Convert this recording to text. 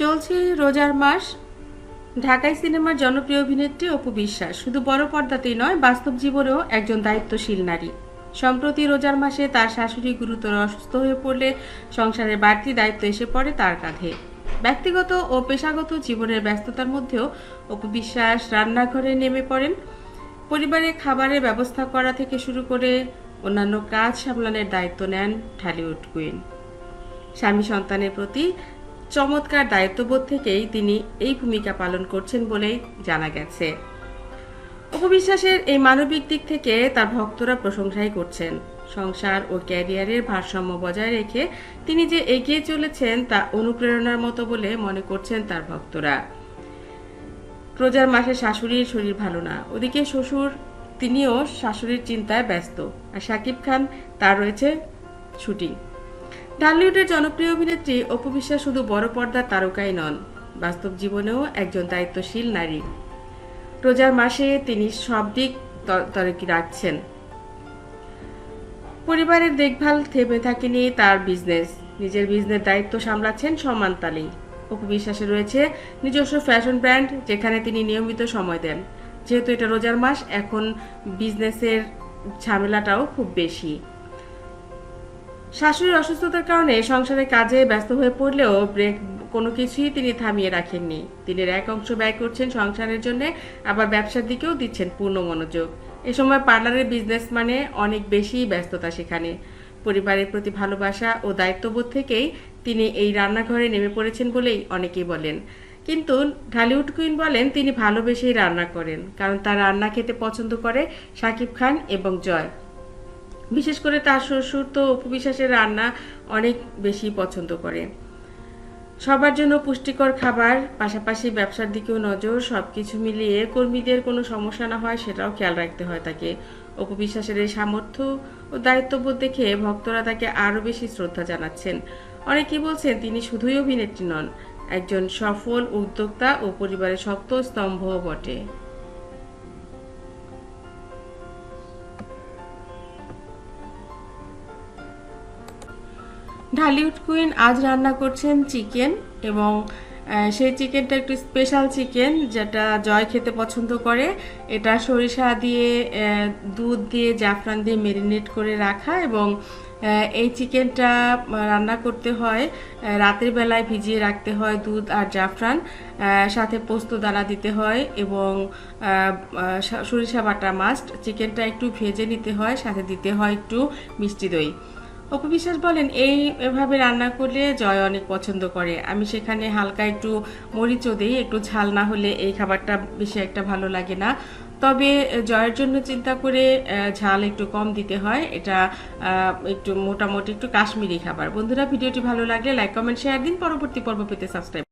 বলছি রোজার মাস। ঢাকাই সিনেমার জনপ্রিয় অভিনেত্রী অপু বিশ্বাস। শুধু বড় পর্দাতেই নয়, বাস্তব জীবনেও একজন দায়িত্বশীল নারী। সম্প্রতি রোজার মাসে তার শাশুড়ি গুরুতর অসুস্থ হয়ে পড়লে সংসারের বাড়তি দায়িত্ব এসে পড়ে তার কাঁধে। ব্যক্তিগত ও পেশাগত জীবনের ব্যস্ততার মধ্যেও অপু বিশ্বাস রান্নাঘরে নেমে পড়েন। পরিবারে খাবারের ব্যবস্থা করা থেকে শুরু করে অন্যান্য কাজ সামলানোর দায়িত্ব নেন ঢালিউড কুইন। স্বামী সন্তানের প্রতি চমৎকার দায়িত্ববোধ থেকেই তিনি এই ভূমিকা পালন করছেন বলেই জানা গেছে। অপবিশ্বাসের এই মানবিক দিক থেকে তার ভক্তরা প্রশংসাই করছেন। সংসার ও ক্যারিয়ারের ভারসাম্য বজায় রেখে তিনি যে এগিয়ে চলেছেন তা অনুপ্রেরণার মতো বলে মনে করছেন তার ভক্তরা। রোজার মাসে শাশুড়ির শরীর ভালো না। ওদিকে শ্বশুর, তিনিও শাশুড়ির চিন্তায় ব্যস্ত। আর শাকিব খান, তার রয়েছে শুটিং ঢালিউডের জনপ্রিয় অভিনেত্রী অপু বিশ্বাস শুধু বড় পর্দার তারকাই নন, বাস্তব জীবনেও একজন দায়িত্বশীল নারী। রোজার মাসে তিনি সব দিক তরকি রাখছেন। পরিবারের দেখভাল থেমে থাকেনি তার বিজনেস। নিজের বিজনেস দায়িত্ব সামলাচ্ছেন সমান তালেই অপু বিশ্বাসে রয়েছে নিজস্ব ফ্যাশন ব্র্যান্ড যেখানে তিনি নিয়মিত সময় দেন। যেহেতু এটা রোজার মাস, এখন বিজনেসের ঝামেলাটাও খুব বেশি। শাশুড়ির অসুস্থতার কারণে সংসারের কাজে ব্যস্ত হয়ে পড়লেও ব্রেক কোনো কিছুই তিনি থামিয়ে রাখেননি। দিনের এক অংশ ব্যয় করছেন সংসারের জন্য, আবার ব্যবসার দিকেও দিচ্ছেন পূর্ণ মনোযোগ। এ সময় পার্লারের বিজনেস মানে অনেক বেশি ব্যস্ততা সেখানে। পরিবারের প্রতি ভালোবাসা ও দায়িত্ববোধ থেকেই তিনি এই রান্নাঘরে নেমে পড়েছেন বলেই অনেকেই বলেন। কিন্তু ঢালিউড কুইন বলেন, তিনি ভালোবেসেই রান্না করেন, কারণ তার রান্না খেতে পছন্দ করে শাকিব খান এবং জয়। বিশেষ করে তার শ্বশুর তো উপবিশ্বাসের রান্না অনেক বেশি পছন্দ করে। সবার জন্য পুষ্টিকর খাবার, পাশাপাশি ব্যবসার দিকেও নজর সব কিছু মিলিয়ে কর্মীদের কোনো সমস্যা না হয় সেটাও খেয়াল রাখতে হয় তাকে। অপবিশ্বাসের এই সামর্থ্য ও দায়িত্ববোধ দেখে ভক্তরা তাকে আরও বেশি শ্রদ্ধা জানাচ্ছেন। অনেকেই বলছেন তিনি শুধুই অভিনেত্রী নন, একজন সফল উদ্যোক্তা ও পরিবারের শক্ত স্তম্ভও বটে। ঢালিউড কুইন আজ রান্না করছেন চিকেন এবং সেই চিকেনটা একটু স্পেশাল চিকেন যেটা জয় খেতে পছন্দ করে। এটা সরিষা দিয়ে দুধ দিয়ে, জাফরান দিয়ে মেরিনেট করে রাখা এবং এই চিকেনটা রান্না করতে হয় রাতের বেলায় ভিজিয়ে রাখতে হয় দুধ আর জাফরান সাথে পোস্ত দানা দিতে হয় এবং সরিষা বাটা মাস্ট চিকেনটা একটু ভেজে নিতে হয়, সাথে দিতে হয় একটু মিষ্টি দই। অপু বিশ্বাস বলেন, এই এভাবে রান্না করলে জয় অনেক পছন্দ করে। আমি সেখানে হালকা একটু মরিচও দিই, একটু ঝাল না হলে এই খাবারটা বেশি একটা ভালো লাগে না। তবে জয়ের জন্য চিন্তা করে ঝাল একটু কম দিতে হয়। এটা একটু মোটামুটি একটু কাশ্মীরি খাবার। বন্ধুরা, ভিডিওটি ভালো লাগলে লাইক, কমেন্ট, শেয়ার দিন। পরবর্তী পর্ব পেতে সাবস্ক্রাইব